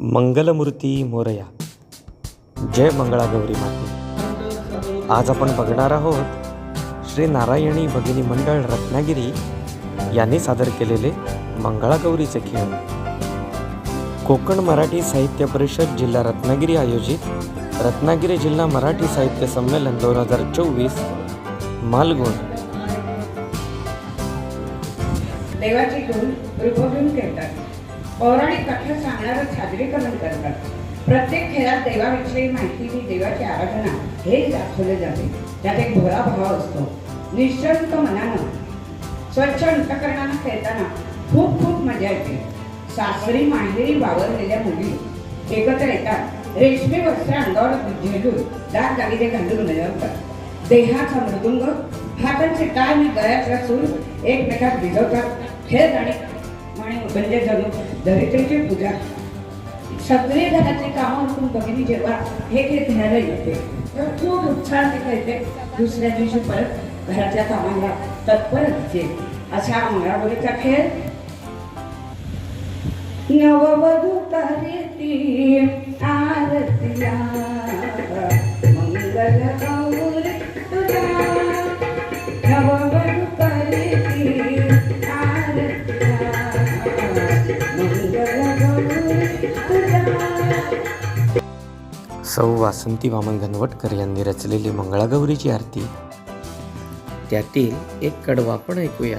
मंगलमूर्ती मोरया. जय मंगळागौरी माते. आज आपण बघणार आहोत श्री नारायणी भगिनी मंडळ रत्नागिरी यांनी सादर केलेले मंगळागौरीचे खेळ. कोकण मराठी साहित्य परिषद जिल्हा रत्नागिरी आयोजित रत्नागिरी जिल्हा मराठी साहित्य संमेलन दोन हजार चोवीस मालगुण. देवाची धून रूपगुण करतात. पौराणिक कथा सांगणारं सादरीकरण करतात. प्रत्येक खेळात देवाविषयी माहिती ही देवाची आराधना हेच दाखवले जाते. त्यात एक भोळा भाव असतो. निश्चंत मनानं स्वच्छ अंतकरणानं खेळताना खूप खूप मजा येते. सासरी माहेरी वावरलेल्या मुली एकत्र येतात. रेशमी वस्त्र अंगावर झेलून दाग दागिने घालून मिळवतात देहाचा मृदुंग हातांचे टाळ आणि गळ्याचा सूर एकमेकात भिजवतात. खेळ आणि म्हणजे जणू धरित्रीची पूजा. सगळे घरातले कामं उठून बघितली जेव्हा हे खेळ खेळायला येते तर खूप उत्साह ते खेळते दुसऱ्या दिवशी परत घरातल्या कामांना तत्पर असते. असा मंगळागौरीचा खेळ. नववधू करीती आरतीया मंगल गौरी नववधू करीती आरतीया सौ वासंती वामन घनवटकर यांनी रचलेली मंगळागौरीची आरती. त्यातील एक कडवा आपण ऐकूया.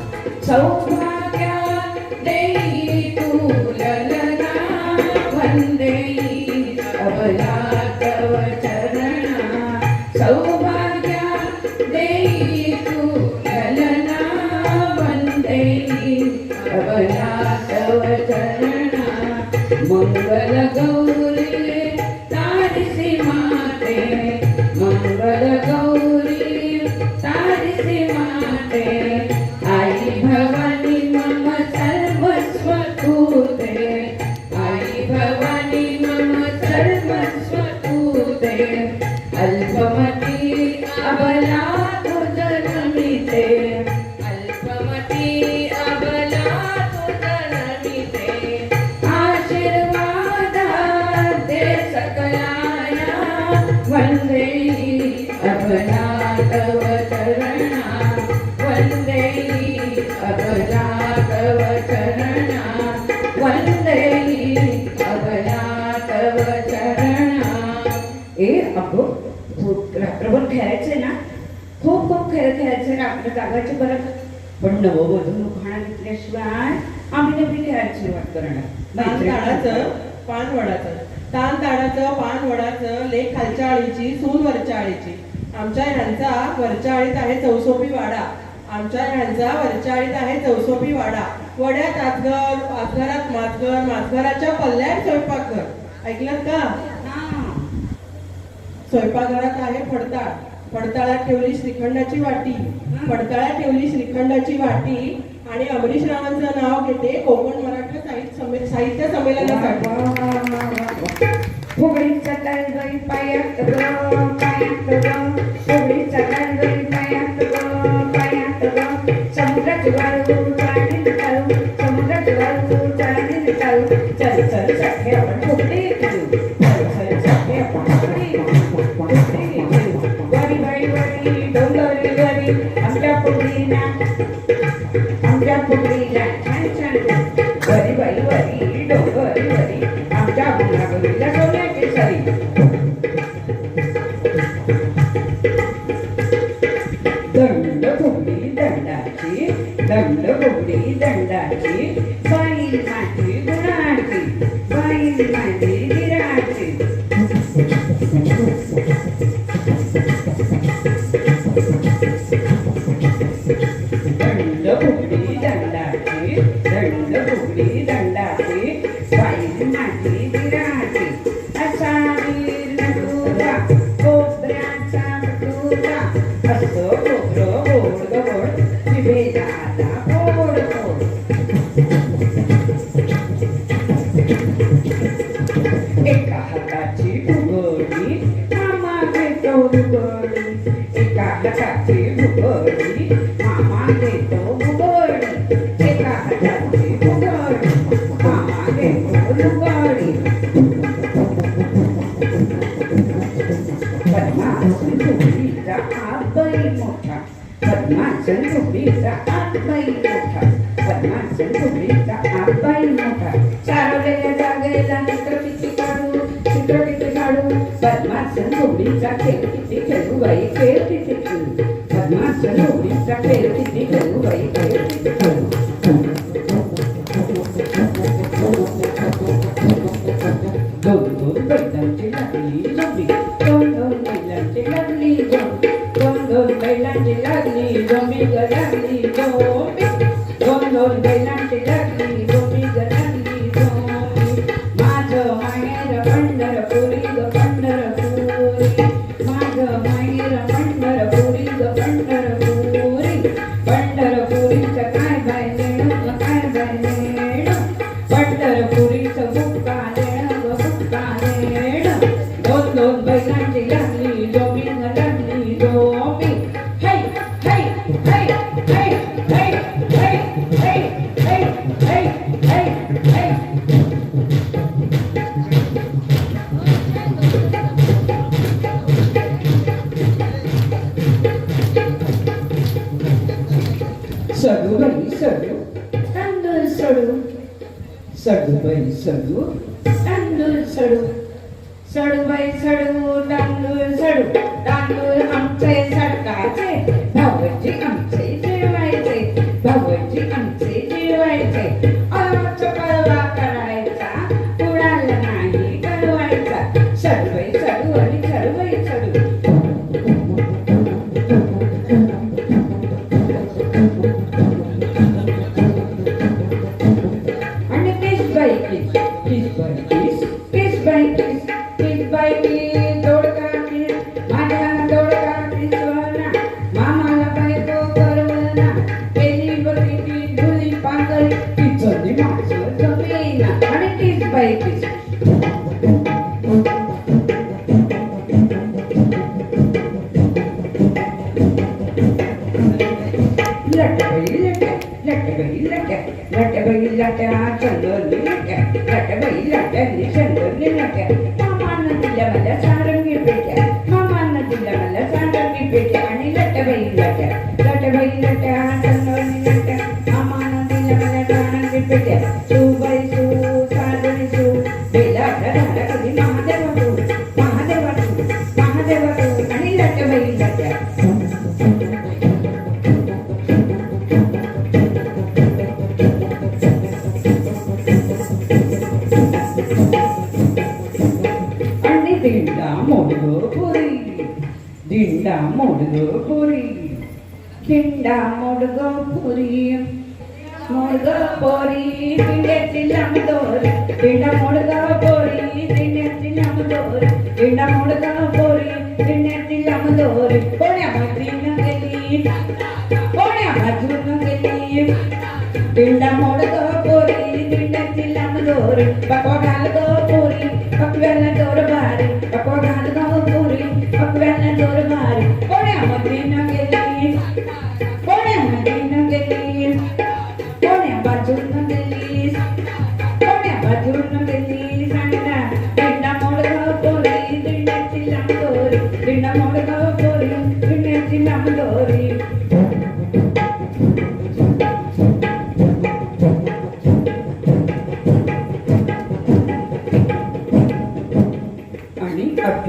रात्र जागायचे बरं पण नववधू खाणा घेतल्याशिवाय आम्ही नवी खेळायला सुरुवात करणार. पान वडाचं ताण ताडाचं पान वडाचं लेख खालच्या आळीची सून वरच्या आळीची. आमच्या ह्यांचा वरच्या आळीत आहे चौसोपी वाडा. आमच्या ह्यांचा वरच्या आळीत आहे चौसोपी वाडा. वड्यात आतघर आतघरात मातघर मातघराच्या पल्ल्यात स्वयंपाकघर. ऐकलं का. स्वयंपाकघरात आहे फडताळ. फडताळात ठेवली श्रीखंडाची वाटी. फडताळात ठेवली श्रीखंडाची वाटी. आणि अमरीश रावांचं नाव घेते कोकण मराठा साहित्य साहित्य संमेलनासाठी. दंडाची बाई माझी गुणाची बाई माझी एका हाताची फुगडी Isso, já que during the Julie Parker, teacher the master, the cleaner, and it is by this. ಮಹಾದೇವರು ಮಹಾದೇವರು ಮಹಾದೇವರು ಕಣಿಲಕ್ಕೆ ಬೈಲಿದ್ದಕ್ಕೆ ಅಣ್ಣಿ ದಿಂಡ ಮೊಡಗೋ ಪುರಿ ದಿಂಡ ಮೊಡಗೋ ಪುರಿ ದಿಂಡ ಮೊಡಗೋ ಪುರಿ ಮೊಡಗೋ ಪುರಿ ಪಿಂಡೆ ತಿಲ್ಲ ಪಿಂಡ ಮೊಡಗೋ ಪುರಿ പിണ്ടമോട് തോപ്പോരി പിണ്ടത്തിലമ്മ തോറി. പക്കോട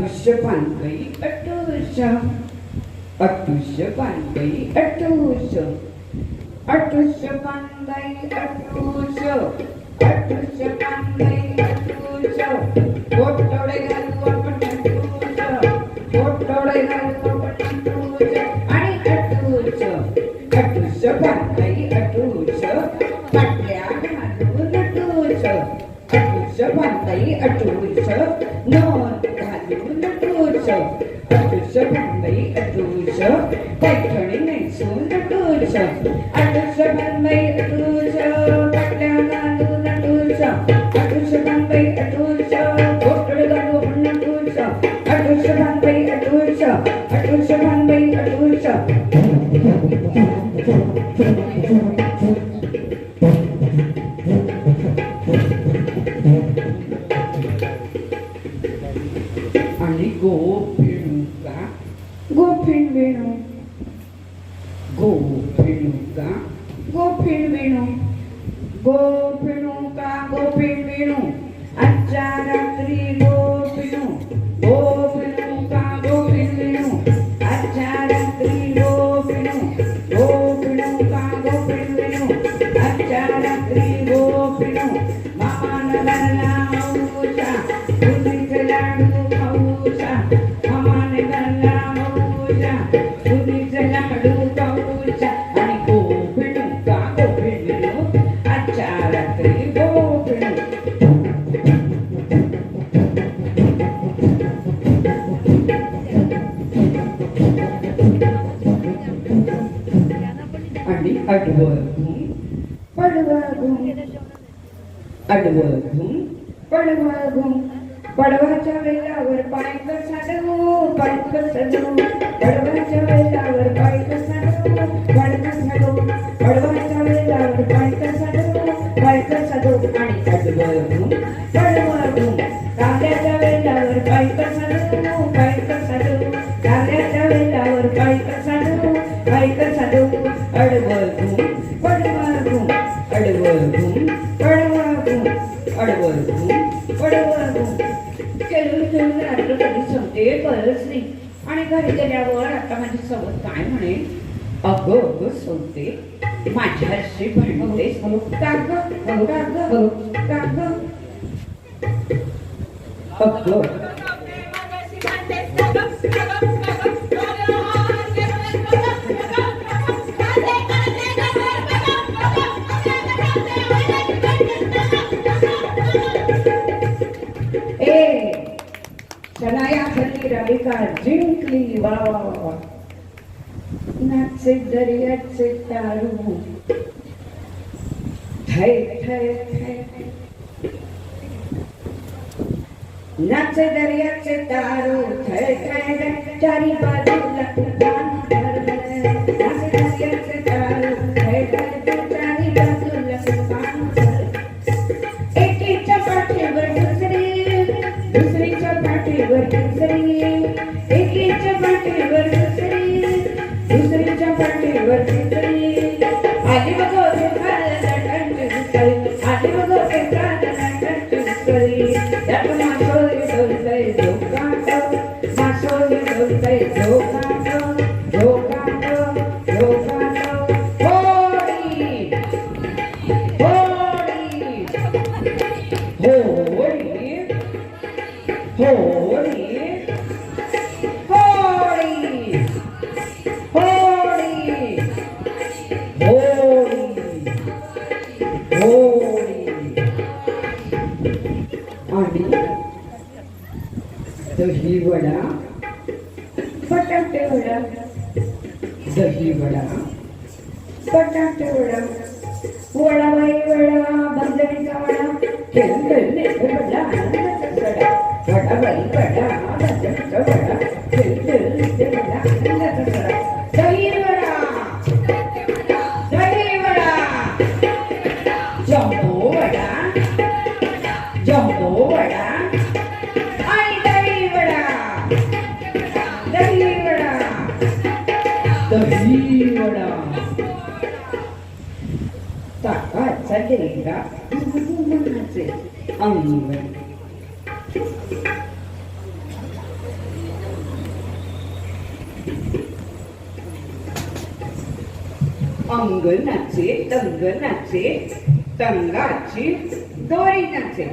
अक्ष पानकई अटोष Atush पानकई अटोष अटुष पानकई अटोष अटुष पानकई That is the one way a dozer, that turning and soon the dozer. गोफिण वेणू गोफिणू का गोफिण वेणू? आजच्या रात्री गोफिणू गो अडवधूम पडवाधूम. अडवधूम पडवाधूम. पडवाच्या वेळावर पाय कसाडवू पाय कसाडवू पडवाच्या वेळावर पाय कसाडवू पाय कळलंच नाही. आणि घरी गेल्यावर आता माझी सवत काय म्हणे अगं अगं संपते माझ्याशी भांडतेस काग काग काग अगं. क्रमिका जिंकली वा वा वा नाचे दर्याचे तारू थै थै थै नाचे दर्याचे तारू थै थै चारी बाजूला Take it दही वडा बटाटे वडा. दही वडा. बटाटे वडा. राजा मनाचे अंग अंगणाचे तंगणाचे तंगाचे दोरीनाचे.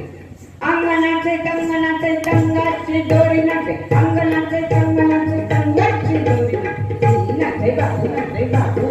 अंगणाचे तंगणाचे तंगाचे दोरीनाचे. अंगणाचे तंगणाचे तंगाचे दोरीनाचे. बाजूनाचे बाजू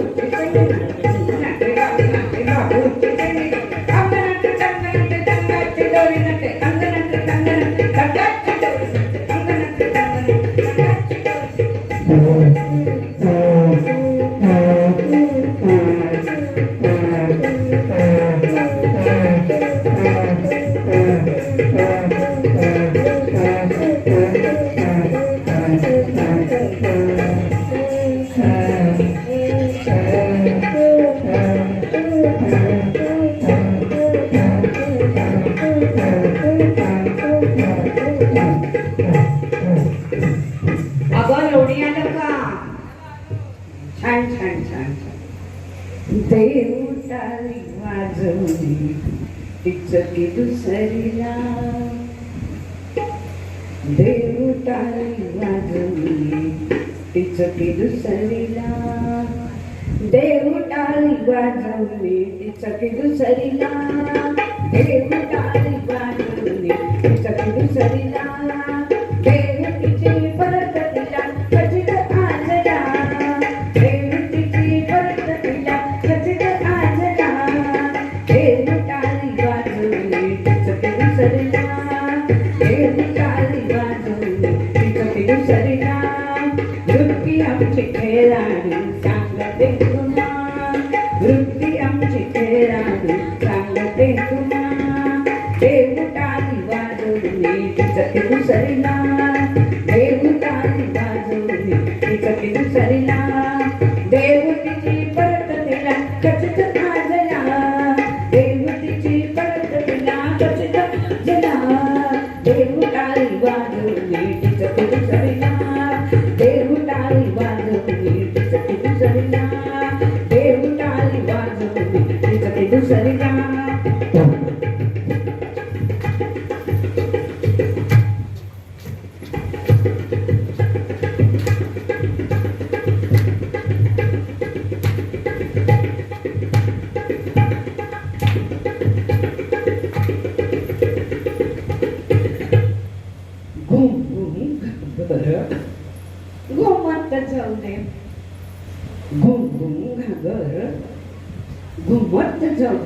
योगी दुसरीला देऊ तारी वाजवली तिचं ती दुसरीला देऊ टाळी वाजवली तिचं ती दुसरीला கட்டு I don't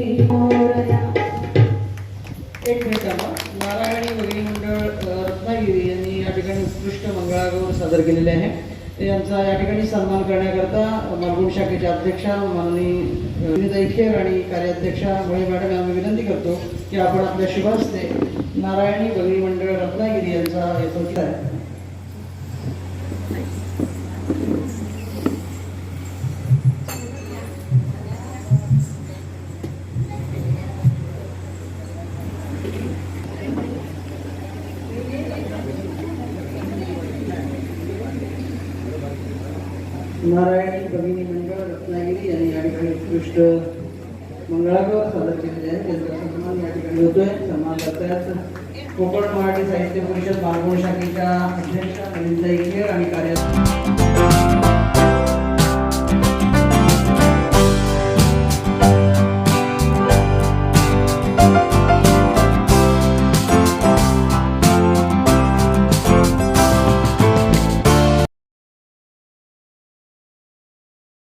एक मिनिट थांबा. नारायणी भगिनी मंडळ रत्नागिरी यांनी या ठिकाणी उत्कृष्ट मंगळागौर सादर केलेले आहे यांचा या ठिकाणी सन्मान करण्याकरता मालगुण शाखेच्या अध्यक्षा माननीय विनिता खेर आणि कार्याध्यक्षा मळे मॅडम आम्ही विनंती करतो की आपण आपल्या शुभास्ते नारायणी भगिनी मंडळ रत्नागिरी यांचा यथोचित आहे नारायणी कविनी मंडळ रत्नागिरी यांनी या ठिकाणी उत्कृष्ट मंगळागौर सादर केलेले आहे त्यांचा सन्मान या ठिकाणी होतोय. सन्मान करतायत कोकण मराठी साहित्य परिषद मालवण शाखेच्या अध्यक्षा नलिनताई खेर आणि कार्य